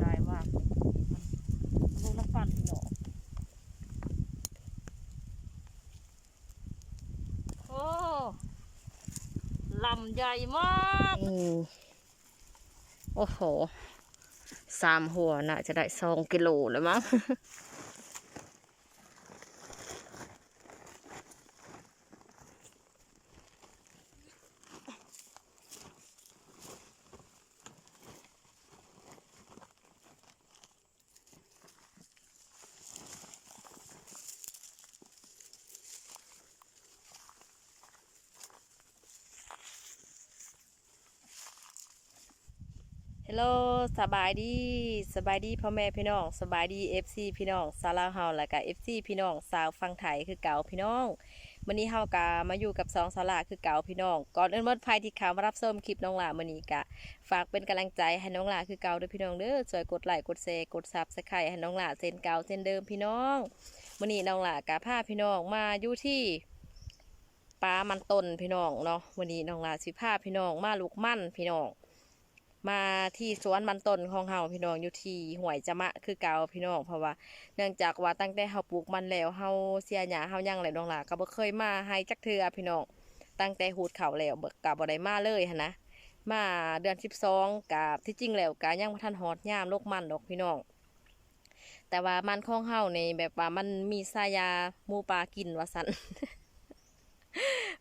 ได้มากมันลูกน้ำฟันพี่น้องโอ้ลำใหญ่มากอืมโอ้โหสามหัวน่ะจะได้สองกิโลแล้วมั้ง ฮลโหลสบายดีสบายดีพ่อแม่พี่น้องสบายดี FC พี่น้องสาวลาวเฮาและก็ FC พี่น้องสาวฟังไทยคือเก่าพี่น้องวันนี้เฮากะมาอยู่กับสองสาวลาคือเก่าพี่น้อง ก่อนอื่นหมดภัยที่ขามารับชมคลิปน้องหลามื้อนี้กะ ฝากเป็นกำลังใจให้น้องหลาคือเก่าด้วยพี่น้องเด้อช่วยกดไลค์กดแชร์กดซับสไครต์ให้น้องหลาเส้นเก่าเส้นเดิมพี่น้องมื้อนี้น้องหลากะพาพี่น้องมาอยู่ที่ปลามันต้นพี่น้องเนาะวันนี้น้องหลาสิพาพี่น้องมาลูกมั่นพี่น้อง มาที่สวนมันต้นของเฮาพี่น้องอยู่ที่ห้วยจะมะคือเก่าพี่น้องเพราะว่า เนื่องจากว่าตั้งแต่เฮาปลูกมันแล้วเฮาเสียหญ้าเฮายังแล้วน้องหล่ะก็บ่เคยมาให้จักเทื่อพี่น้องตั้งแต่หูดเขาแล้วบ่ก็บ่ได้มาเลยหันนะมาเดือน12กะที่จริงแล้วกะยังบ่ทันฮอดยามโลกมันดอกพี่น้องแต่ว่ามันของเฮาในแบบว่ามันมีสายาหมูปลากินว่าซั่น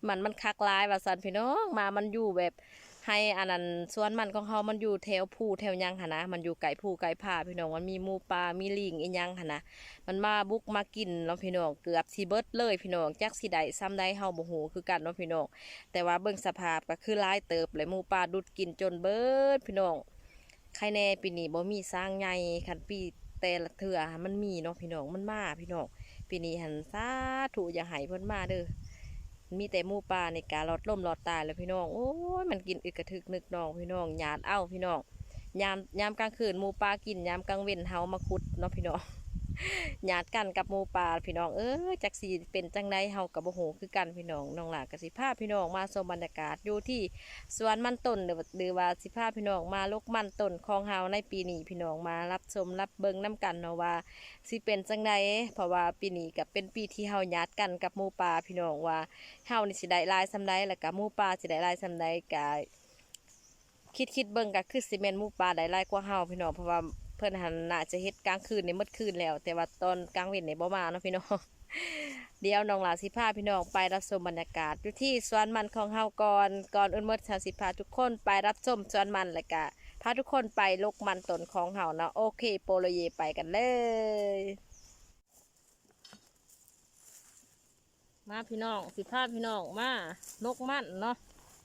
มันมันคักหลายว่าซั่นพี่น้องมามันอยู่แบบ ให้อันนั้นสวนมันของเขามันอยู่แถวภูแถวยังหนนะ มันอยู่ไก่ภูไก่ผาพี่น้องมันมีหมูปลามีลิงอีหยังหนนะมันมาบุกมากินเนาะพี่น้องเกือบสิเบิดเลยพี่น้องจักสิได้ซ้ำได้เฮาบ่ฮู้คือกันเนาะพี่น้องแต่ว่าเบิ่งสภาพก็คือหลายเติบเลยหมูปลาดุดกินจนเบิดพี่น้องใครแน่ปีนี้บ่มีสร้างใหญ่คันปีแต่ละเทื่อมันมีเนาะพี่น้องมันมาพี่น้องปีนี้หันสาธุอย่าให้เพิ่นมาเด้อ มีแต่หมูป่าในการลอดล่มลอดตายแล้วพี่น้องโอ้ยมันกินอึกกระทึกนึกน้องพี่น้องหยาดเอ้าพี่น้องยามยามกลางคืนหมูป่ากินยามกลางเว้นเฮามาคุดเนาะพี่น้อง หยาดกันกับหมูป่าพี่น้องเออจักสีเป็นจังไดเฮากับโอ้โหคือกันพี่น้องน้องหลากสิพาพี่น้องมาชมบรรยากาศอยู่ที่สวนมันต้นหรือว่าหรือว่าสิพาพี่น้องมาลกมันต้นของเฮาในปีนี้พี่น้องมารับชมรับเบิ่งน้กันเนาะว่าสิเป็นจังใดเพราะว่าปีนี้ก็เป็นปีที่เฮาญาติกันกับหมูป่าพี่น้องว่าเฮานี่สิได้ลายซำใดแล้วก็หมูป่าสิได้ลายซำใดก็คิดคิดเบิ่งก็คือสิแม่นมูป่าได้ลายกว่าเฮาพี่น้องเพราะว่า เพิ่นหันน่าจะเฮ็ดกลางคืนในี่หมดคืนแล้ว แต่ว่าตอนกลางเว้นนี่บ่มาเนาะพี่น้องเดี๋ยวน้องหลาสิพาพี่น้องไปรับชมบรรยากาศอยู่ที่สวนมันของเฮาก่อนก่อนอื่นหมดชาสิพาทุกคนไปรับชมสวนมันแล้วก็พาทุกคนไปลกมันตนของเฮาเนาะโอเค โปโลเยไปกันเลย มาพี่น้องสิพาพี่น้องมาลกมันเนาะ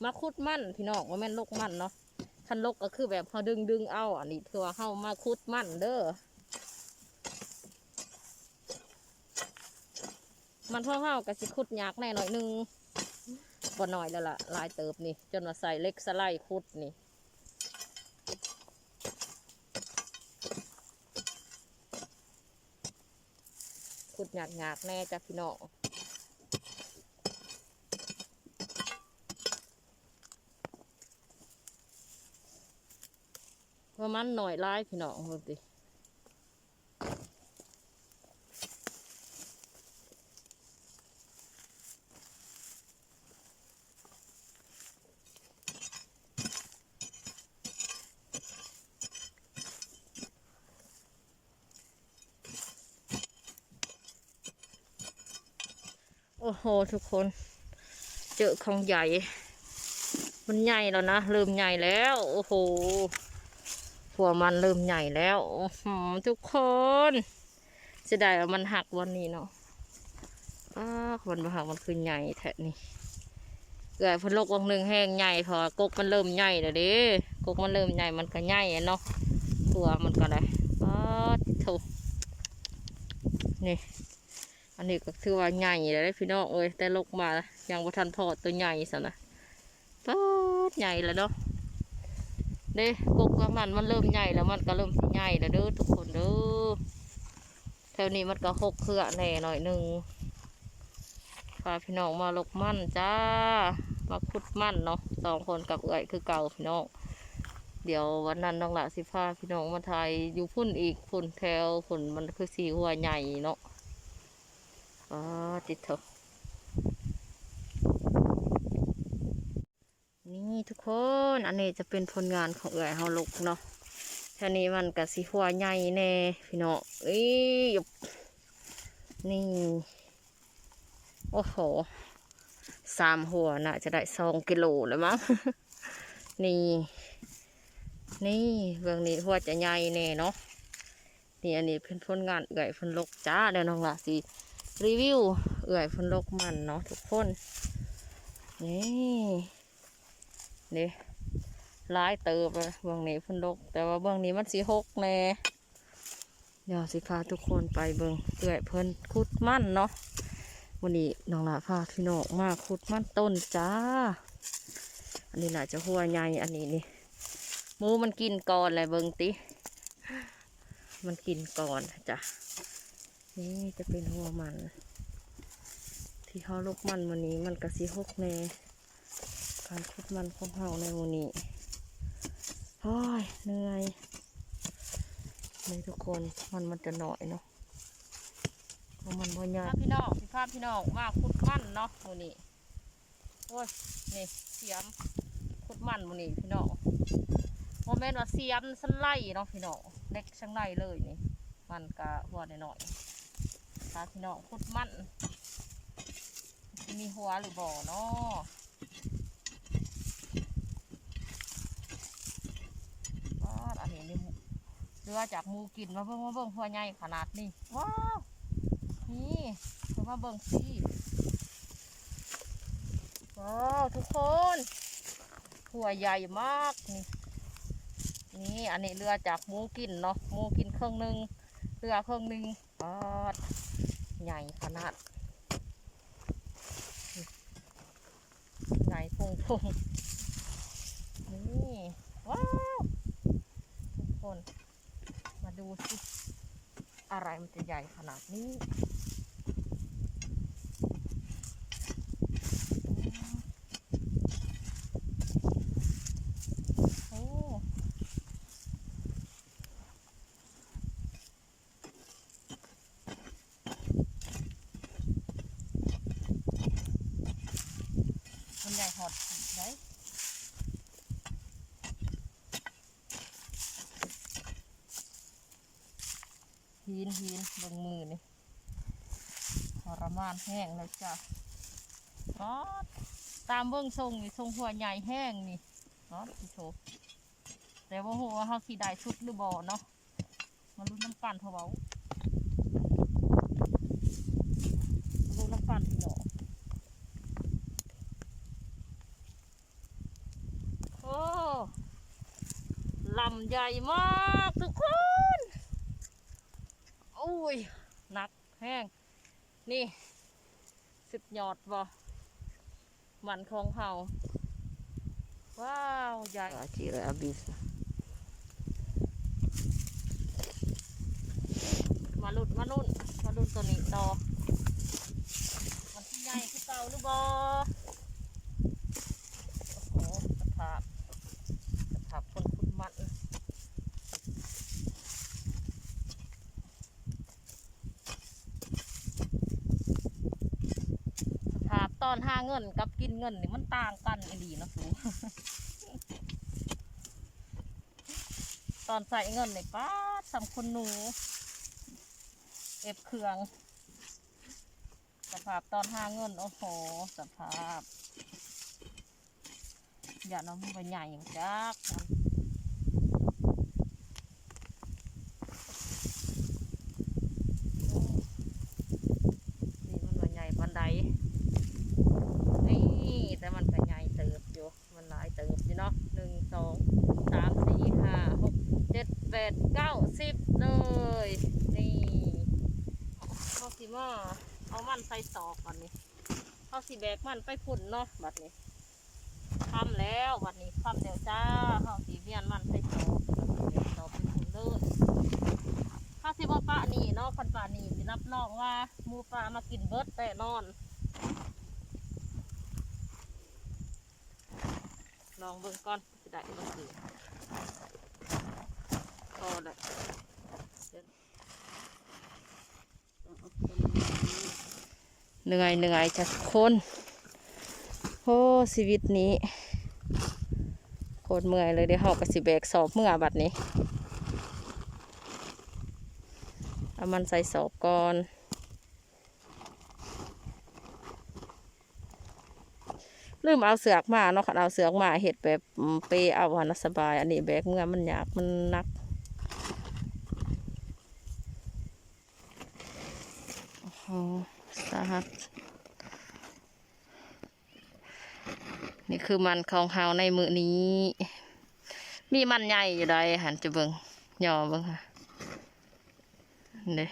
มาคุดมันพี่น้องว่าแม่นลกมันเนาะ คันลกก็คือแบบเขาดึงดึงเอาอันนี้คือว่าเฮามาคุดมันเด้อมันพ่อเฮาก็สิคุดยากแน่หน่อยหนึงบ่น้อยแล้วล่ะลายเติบนี่ จนว่าใส่เล็กสไลด์คุดนี่ขุดหยาดหยาดแน่จ้ะพี่น้อง ประมาณหน่อยร้ายพี่น้องเพิ่นติโอ้โห ทุกคน เจอของใหญ่ มันใหญ่แล้วนะ เริ่มใหญ่แล้ว โอ้โห หัวมันเริ่มใหญ่แล้วอทุกคนจะได้ว่ามันหักวันนี้เนาะอ้าคนมาหักมันคือใหญ่แท้นี่เกิดพันโลกวงหนึ่งแห้งใหญ่พอกกมันเริ่มใหญ่แล้วเด้กกมันเริ่มใหญ่มันก็ใหญ่เนาะตัวมันก็ได้อ้าถูกนี่อันนี้ก็ถือว่าใหญ่เลยพี่น้องเอ้ยแต่ลกมายังบ่ทันพอตัวใหญ่สนะป๊าดใหญ่แล้วเนาะ เด้กกกับมันมันเริ่มใหญ่แล้วมันก็เริ่มสิใหญ่แล้วเด้อทุกคนเด้อแถวนี้มันก็หกเครือแหน่หน่อยหนึ่งพาพี่น้องมาลกมันจ้า มาขุดมันเนาะสองคนกับเอ้อยคือเก่าพี่น้องเดี๋ยววันนั้นน้องละสิพาพี่น้องมาถ่ายอยู่พุ่นอีกพุ่นแถวพุ่นมันคือสีหัวใหญ่เนาะอ๋อติดเถอะ นี่ทุกคน อันนี้จะเป็นผลงานของเอ๋ยเฮาลูกเนาะแถวนี้มันกับสีหัวใหญ่แน่พี่น้องอ้ยหยุบนี่ โอ้โห สามหัวน่ะ จะได้สองกิโลแล้วมั้ง นี่ นี่เบื้องนี้หัวจะใหญ่แน่เนาะ นี่อันนี้เป็นผลงานเอื่อยฝนลกจ้าเดี๋ยวน้องละสิรีวิว เอื่อยฝนลกมันเนาะทุกคน นี่ นี่ร้ายเติบเลยเบื้องนี้ฝนลก แต่ว่าเบื้องนี้มันสีหกแน่เดี๋ยวสิพาทุกคนไปเบื้องเอื่อยเพิ่นคุดมันเนาะวันนี้น้องละพาพี่น้องมาคุดมันต้นจ้า อันนี้น่าจะหัวใหญ่อันนี้นี่หมูมันกินก่อนเลยเบิงติมันกินก่อนจ้ะนี่จะเป็นหัวมัน ที่เขาลูกมันวันนี้มันกระสีหกแน่ การคุดมันของเฮาในวันนี้โอ้ยเหนื่อยเลยทุกคนมันมันจะหน่อยเนาะเพราะมันบ่ยากพี่น้องพี่ภาพพี่น้องมาขุดมันเนาะมื้อนี้โอ้ยนี่เสียมขุดมันมื้อนี้พี่น้องโมเมนต์ว่าเสียมสันไล่เนาะพี่น้องเล็กสันไล่เลยนี่มันก็หัวหน่อยๆตาพี่น้องขุดมันมีหัวหรือบ่อเนาะว้าวอันนี้นี่เรือจากหมูกินมาเบิ่งมาเบิ่งหัวใหญ่ขนาดนี้ว้าวนี่เดี๋ยวมาเบิ่งสิว้าวทุกคนหัวใหญ่มากนี่นี่อันนี้เรือจากหมูกินเนาะหมูกินเครื่องหนึ่งเรือเครื่องหนึ่งปอดใหญ่ขนาดนี่ใหญ่พุงพุงนี่ว้าวทุกคน มาดูสิ อะไร มันจะใหญ่ขนาดนี้ โอ้มันใหญ่หอดได้ หิ นหินเบงมือนี่ทรมานแห้งเลยจ้ะอ๋อตามเบิ้องทรงนี่ทรงหัวใหญ่แห้งนี่นาะพี่โชแต่ว่าหัวเขาสีได้ชุดหรือบ่เนาะมาลุ้นน้ำกันเถอะเบาลุ้นน้ำกันเนาะโอ้ลำใหญ่มากทุกคน ยหนักแห้ง นี่สุดยอดบ่มันของเฮาว้าว ใหญ่จีเลยอบิสมาลุดมาลุ่นมาลุ่นตัวนี้ต่อมันที่ใหญ่คือเก่าหรือบ่โอ้โหสภาพสภาพคนขุดมัน สภาพ ตอนหาเงินกับกินเงินนี่มันต่างกันอีหลีนะสูตอนใส่เงินนี่ป้าสำคนหนู เอฟเครื่อง สภาพตอนหาเงิน โอ้โห สภาพ อย่าน้องไปใหญ่อย่างจักมันว่าใหญ่ปันใด นี่แต่มันก็ใหญ่เติบอยู่ มันหลายเติบอยู่เนาะหนึ่งสองสามสี่ห้าหกเจ็ดแปดเก้าสิบเลย นี่เขาสิมาเอา มันใส่ตอกก่อนนี่เขาสิแบกมันไปพุ่นเนาะบัดนี้ทำแล้วบัดนี้ทำเดี๋ยวจ้าเขาสีเวียนมันใส่ตอกตอกไปพุ่นเลยถ้าสิบ่ปะนี่เนาะคันปะนี่สิรับรองว่ามูปลามากินเบิร์ดแต่นอนลองเบิ่งก่อนสิได้บ่สิพอละ เหนื่อยเหนื่อยจากคนโอ้ชีวิตนี้โคตรเมื่อยเลยเดี๋ยวหอกระสิแบกสอบเมื่อบัดนี้เอามันใส่สอบก่อนลืมเอาเสือกมาเนาะคันเอาเสือกมาเห็ดแบบเปเอาหันสบาย อันนี้แบกเมื่อมันยากมันหนักโอ้โหสาหัส นี่คือมันของเฮาในมือนี้ มีมันใหญ่อยู่ใดหันจะเบิงย่อเบิงค่ะเด้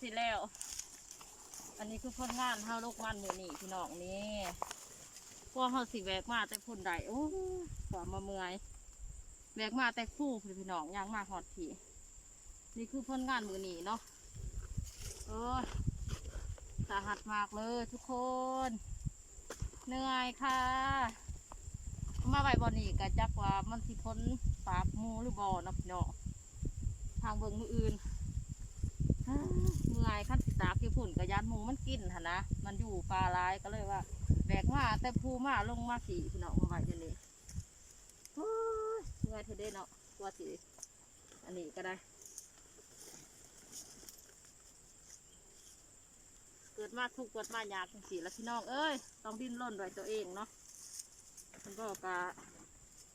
สิแล้ว อันนี้คือผลงานเฮาลูกมันมือนี่พี่น้องนี่พวกเฮาสิแบกมาแต่พุ่นใดโอ้ยกว่ามาเมื่อยแบกมาแต่คู่พี่น้องย่างมาหอดทีนี่คือผลงานมือนี่เนาะโอ้ยสาหัสมากเลยทุกคน เหนื่อยค่ะ มาไว้บอนี่ก็จักว่ามันสิพ้นปากมูหรือบอเนาะพี่น้องทางเบิงมืออื่น เมื่อยขั้นสิตากที่ฝุ่นกับยานหมูมันกินหนนะมันอยู่ปลาร้ายก็เลยว่าแบกมาแต่ภูมาลงมาสีพี่น้องมาไว้เดี๋ยวนี้โอ้ยเมื่อยเธอได้เนาะว่าสิอันนี้ก็ได้ เกิดมาทุกข์เกิดมายากจังสีแล้วพี่น้องเอ้ยต้องดิ้นรนด้วยตัวเองเนาะมันก็กะ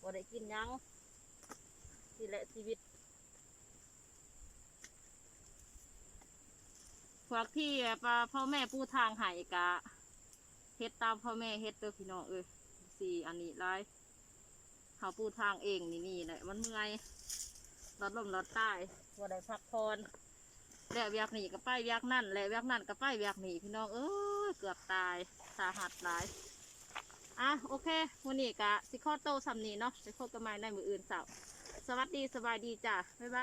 บ่ได้กินยังนี่แหละชีวิต พวกที่แบบว่าพ่อแม่ปูทางใหายกะเฮ็ดตามพ่อแม่เฮ็ดเด้อพี่น้องเอ้ยสี่อันนี้ไรเขาปูทางเองนี่นี่แหละมันเมื่อยรถลมรถใต้ว่าได้พักผ่อนแล้วเวียกนี่ก็ไปเวียกนั่นแล้วเวียกนั่นก็ไปเวียกหนีพี่น้องเอ้ยเกือบตายสาหัสหลายอะโอเควันนี้กะสิข้อโตสำนีเนาะไปพบกันใหม่ในมืออื่นเสาร์สวัสดีสบายดีจ้ะบ๊ายบาย